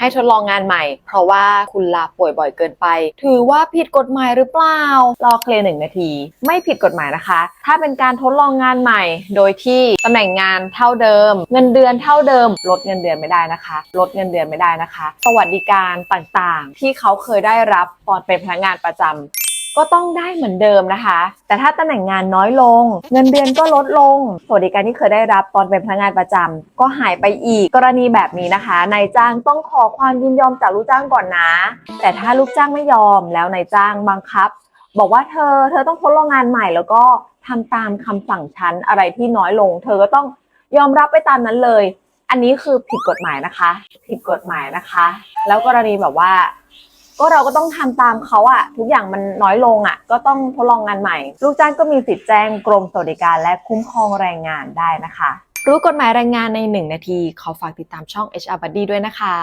ให้ทดลองงานใหม่ เพราะว่าคุณลาป่วยบ่อยเกินไป ถือว่าผิดกฎหมายหรือเปล่า รอเคลียร์หนึ่งนาที ไม่ผิดกฎหมายนะคะ ถ้าเป็นการทดลองงานใหม่ โดยที่ตำแหน่งงานเท่าเดิม เงินเดือนเท่าเดิม ลดเงินเดือนไม่ได้นะคะ ลดเงินเดือนไม่ได้นะคะ สวัสดิการต่างๆ ที่เขาเคยได้รับตอนเป็นพนักงานประจำ ก็ต้องได้เหมือนเดิมนะคะ แต่ถ้าตำแหน่งงานน้อยลง เงินเดือนก็ลดลง สวัสดิการที่เคยได้รับตอนเป็นพนักงานประจำก็หายไปอีกกรณีแบบนี้นะคะนายจ้างต้องขอความยินยอมจากลูกจ้างก่อนนะ แต่ถ้าลูกจ้างไม่ยอมแล้วนายจ้างบังคับ บอกว่าเธอ เธอต้องทดลองงานใหม่แล้วก็ทำตามคำสั่งฉันอะไรที่น้อยลง เธอก็ต้องยอมรับไปตามนั้นเลย อันนี้คือผิดกฎหมายนะคะ ผิดกฎหมายนะคะ แล้วกรณีแบบว่า ก็เราก็ต้องทำตามเขาอะทุกอย่างมันน้อยลงอะก็ต้องทดลองงานใหม่ ลูกจ้างก็มีสิทธิ์แจ้งกรมสวัสดิการและคุ้มครองแรงงานได้นะคะ รู้กฎหมายแรงงานใน 1 นาที ขอฝากติดตามช่อง HR Buddy ด้วยนะคะ